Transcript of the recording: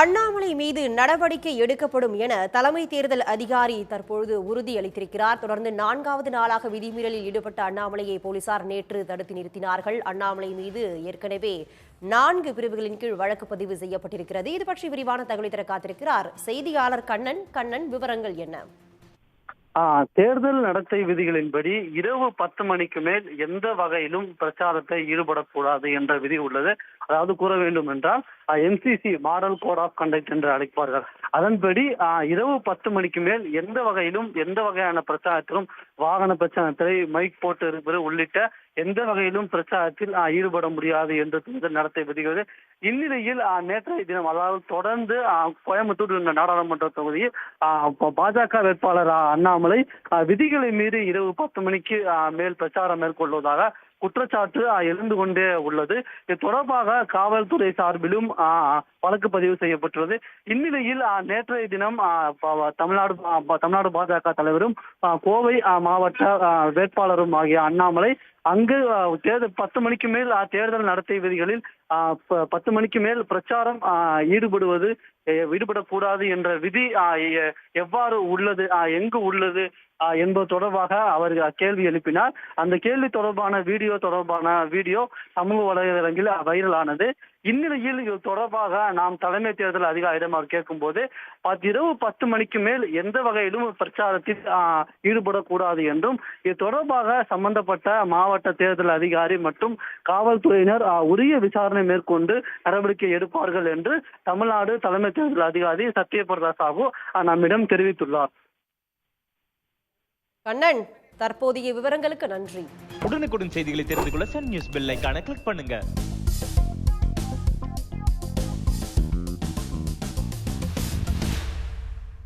அண்ணாமலை மீது நடவடிக்கை எடுக்கப்படும் என தலைமை தேர்தல் அதிகாரி தற்பொழுது உறுதியளித்திருக்கிறார். தொடர்ந்து நான்காவது நாளாக விதிமீறலில் ஈடுபட்ட அண்ணாமலையை போலீசார் நேற்று தடுத்து நிறுத்தினார்கள். அண்ணாமலை மீது ஏற்கனவே நான்கு பிரிவுகளின் கீழ் வழக்கு பதிவு செய்யப்பட்டிருக்கிறது. இது பற்றி விரிவான தகவலை தர காத்திருக்கிறார். செய்தியாளர் கண்ணன் கண்ணன் விவரங்கள் என்ன? தேர்தல் நடத்தை விதிகளின்படி இரவு பத்து மணிக்கு மேல் எந்த வகையிலும் பிரச்சாரத்தை ஈடுபடக்கூடாது என்ற விதி உள்ளது. அதாவது கூற வேண்டும் என்றால் MCC model code of conduct என்று அழைப்பார்கள். அதன்படி இரவு பத்து மணிக்கு மேல் எந்த வகையிலும் எந்த வகையான பிரச்சாரத்திலும் வாகன பிரச்சாரத்தை மைக் போட்டு இருப்பது உள்ளிட்ட எந்த வகையிலும் பிரச்சாரத்தில் ஈடுபட முடியாது என்று தேர்தல் நடத்தை விதிகிறது. இந்நிலையில் நேற்றைய தினம் அதாவது தொடர்ந்து கோயம்புத்தூர் நாடாளுமன்ற தொகுதியில் பாஜக வேட்பாளர் அண்ணாமலை விதிகளை மீறி இரவு பத்து மணிக்கு மேல் பிரச்சாரம் மேற்கொள்வதாக குற்றச்சாட்டு எழுந்து கொண்டே உள்ளது. இது தொடர்பாக காவல்துறை சார்பிலும் வழக்கு பதிவு செய்யப்பட்டுள்ளது. இந்நிலையில் நேற்றைய தினம் தமிழ்நாடு தமிழ்நாடு பாஜக தலைவரும் கோவை மாவட்ட வேட்பாளரும் ஆகிய அண்ணாமலை அங்கு தேர்தல் பத்து மணிக்கு மேல் தேர்தல் நடத்தை விதிகளில் பத்து மணிக்கு மேல் பிரச்சாரம் ஈடுபடுவது ஈடுபடக்கூடாது என்ற விதி எவ்வாறு உள்ளது எங்கு உள்ளது என்பது தொடர்பாக அவர் கேள்வி எழுப்பினார். அந்த கேள்வி தொடர்பான வீடியோ தொடர்பான வீடியோ சமூக வலைதளங்களில் வைரலானது. இந்நிலையில் இது தொடர்பாக நாம் தலைமை தேர்தல் அதிகாரியிடம் அவர் கேட்கும்போது இரவு பத்து மணிக்கு மேல் எந்த வகையிலும் பிரச்சாரத்தில் ஈடுபடக்கூடாது என்றும் இது தொடர்பாக சம்பந்தப்பட்ட மாவட்ட தேர்தல் அதிகாரி மற்றும் காவல்துறையினர் உரிய விசாரணை மேற்கொண்டு நடவடிக்கை எடுப்பார்கள் என்று தமிழ்நாடு தலைமை தேர்தல் அதிகாரி சத்யபிரதா சாஹூ நம்மிடம் தெரிவித்துள்ளார். கண்ணன் தற்போதைய விவரங்களுக்கு நன்றி. உடனுக்குடன் செய்திகளை தெரிந்து கொள்ள சன் நியூஸ் பெல் ஐகானை கிளிக் பண்ணுங்க.